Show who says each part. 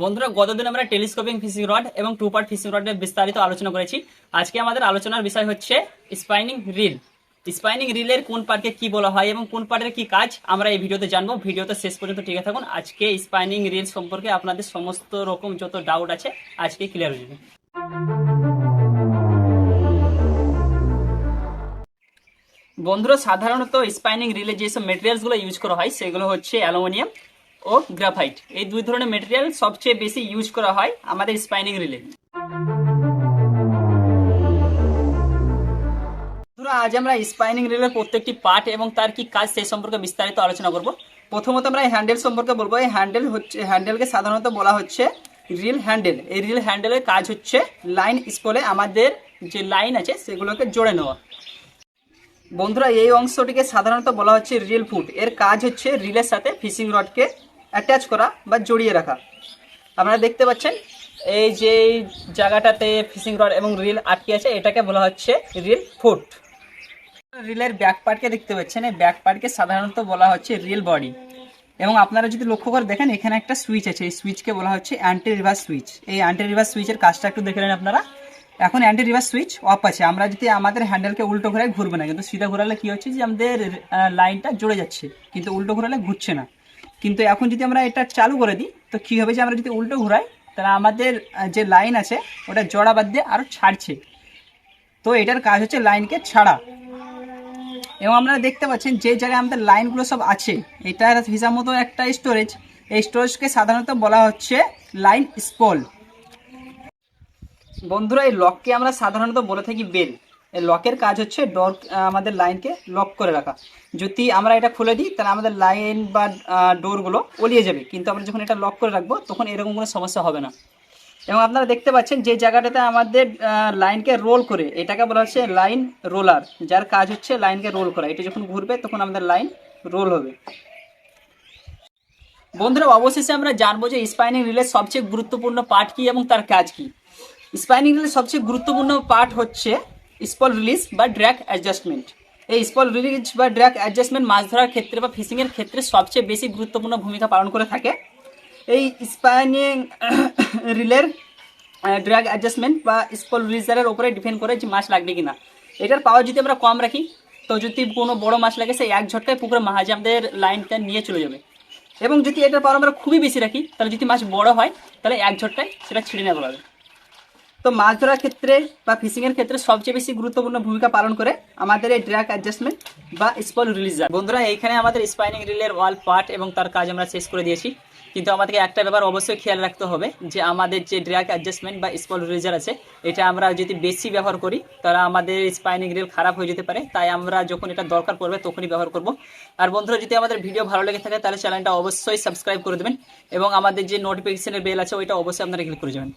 Speaker 1: বন্ধুরা, গতদিন আমরা টেলিস্কোপিং ফিশিং রড এবং টু পার্ট ফিশিং রডের বিস্তারিত আলোচনা করেছি। আজকে আমাদের আলোচনার বিষয় হচ্ছে স্পাইনিং রিল স্পাইনিং রিলের কোন পার্টকে কি বলা হয় এবং কোন পার্টের কি কাজ, আমরা এই ভিডিওতে জানব। ভিডিওতে শেষ পর্যন্ত ঠিক থাকুন। আজকে স্পাইনিং রিল সম্পর্কে আপনাদের সমস্ত রকম যত ডাউট আছে, আজকে ক্লিয়ার হয়ে যাবে। বন্ধুরা, সাধারণত স্পাইনিং রিলে যেসব মেটেরিয়ালসগুলো ইউজ করা হয়, সেগুলো হচ্ছে অ্যালুমিনিয়াম। ও গ্রাফাইট। এই দুই ধরনের মেটেরিয়াল সবচেয়ে বেশি ইউজ করা হয় আমাদের স্পাইনিং রিলে আজ আমরা স্পাইনিং রিলের প্রত্যেকটি পার্ট এবং তার কি কাজ সেই সম্পর্কে বিস্তারিত আলোচনা করব। প্রথমত আমরা হ্যান্ডেল সম্পর্কে বলব। এই হ্যান্ডেল হচ্ছে হ্যান্ডেলকে সাধারণত বলা হচ্ছে রিল হ্যান্ডেল এই রিল হ্যান্ডেলের কাজ হচ্ছে লাইন স্পলে আমাদের যে লাইন আছে সেগুলোকে জোড়ে নেওয়া। বন্ধুরা, এই অংশটিকে সাধারণত বলা হচ্ছে রিল ফুট এর কাজ হচ্ছে রিলের সাথে ফিশিং রডকে অ্যাটাচ করা বা জড়িয়ে রাখা। আপনারা দেখতে পাচ্ছেন, এই যে জায়গাটাতে ফিশিং রড এবং রিল আটকে আছে, এটাকে বলা হচ্ছে রিল ফুট রিলের ব্যাক পার্টকে দেখতে পাচ্ছেন, এই ব্যাক পার্টকে সাধারণত বলা হচ্ছে রিল বডি এবং আপনারা যদি লক্ষ্য করে দেখেন, এখানে একটা সুইচ আছে, এই সুইচকে বলা হচ্ছে অ্যান্টি রিভার্স সুইচ এই অ্যান্টি রিভার্স সুইচের কাজটা একটু দেখে নেন আপনারা। এখন অ্যান্টি রিভার্স সুইচ অফ আছে, আমরা যদি আমাদের হ্যান্ডেলকে উল্টো ঘুরাই ঘুরবে না, কিন্তু সিধা ঘোরালে কি হচ্ছে যে আমাদের লাইনটা জুড়ে যাচ্ছে, কিন্তু উল্টো ঘোরালে ঘুরছে না। কিন্তু এখন যদি আমরা এটা চালু করে দিই, তো কী হবে যে আমরা যদি উল্টো ঘুরাই, তাহলে আমাদের যে লাইন আছে, ওটা জড়া বাদ দিয়ে আরও ছাড়ছে। তো এটার কাজ হচ্ছে লাইনকে ছাড়া। এবং আপনারা দেখতে পাচ্ছেন যে জায়গায় আমাদের লাইনগুলো সব আছে, এটার হিসাব মতো একটা স্টোরেজ এই স্টোরেজকে সাধারণত বলা হচ্ছে লাইন স্পল বন্ধুরা, এই লককে আমরা সাধারণত বলে থাকি বেল লকের কাজ হচ্ছে ডর আমাদের লাইনকে লক করে রাখা। যদি আমরা এটা খুলে দিই, তাহলে আমাদের লাইন বা ডোরগুলো ওলিয়ে যাবে। কিন্তু আমরা যখন এটা লক করে রাখব, তখন এরকম কোনো সমস্যা হবে না। এবং আপনারা দেখতে পাচ্ছেন যে জায়গাটাতে আমাদের লাইনকে রোল করে, এটাকে বলা হচ্ছে লাইন রোলার যার কাজ হচ্ছে লাইনকে রোল করা। এটা যখন ঘুরবে, তখন আমাদের লাইন রোল হবে। বন্ধুরা, অবশেষে আমরা জানব যে স্পাইনিং রিলের সবচেয়ে গুরুত্বপূর্ণ পার্ট কি এবং তার কাজ কি। স্পাইনিং রিলের সবচেয়ে গুরুত্বপূর্ণ পার্ট হচ্ছে স্পল রিলিজ বা ড্র্যাক অ্যাডজাস্টমেন্ট এই স্পল রিলিজ বা ড্র্যাক অ্যাডজাস্টমেন্ট মাছ ধরার ক্ষেত্রে বা ফিশিংয়ের ক্ষেত্রে সবচেয়ে বেশি গুরুত্বপূর্ণ ভূমিকা পালন করে থাকে। এই স্পাইনিং রিলের ড্র্যাগ অ্যাডজাস্টমেন্ট বা স্পল রিলিজারের উপরে ডিপেন্ড করে যে মাছ লাগবে কিনা। এটার পাওয়ার যদি আমরা কম রাখি, তো যদি কোনো বড় মাছ লাগে, সেই এক ঝটকায় পুকুরে মাহাজে আমাদের লাইনটা নিয়ে চলে যাবে। এবং যদি এটার পাওয়ার আমরা খুবই বেশি রাখি, তাহলে যদি মাছ বড় হয়, তাহলে এক ঝটকায় সেটা ছিঁড়ে নেওয়া যাবে। তো মাছ ধরার ক্ষেত্রে বা ফিশিংয়ের ক্ষেত্রে সবচেয়ে বেশি গুরুত্বপূর্ণ ভূমিকা পালন করে আমাদের এই ড্র্যাগ অ্যাডজাস্টমেন্ট বা স্পল রিলিজার বন্ধুরা, এইখানে আমাদের স্পাইনিং রিলের ওয়াল পার্ট এবং তার কাজ আমরা শেষ করে দিয়েছি। কিন্তু আমাদেরকে একটা ব্যাপার অবশ্যই খেয়াল রাখতে হবে যে আমাদের যে ড্র্যাগ অ্যাডজাস্টমেন্ট বা স্পল রিলিজার আছে, এটা আমরা যদি বেশি ব্যবহার করি, তাহলে আমাদের স্পাইনিং রিল খারাপ হয়ে যেতে পারে। তাই আমরা যখন এটা দরকার পড়বে, তখনই ব্যবহার করব। আর বন্ধুরা, যদি আমাদের ভিডিও ভালো লেগে থাকে, তাহলে চ্যানেলটা অবশ্যই সাবস্ক্রাইব করে দেবেন এবং আমাদের যে নোটিফিকেশনের বেল আছে, ওইটা অবশ্যই আপনারা ক্লিক করে যাবেন।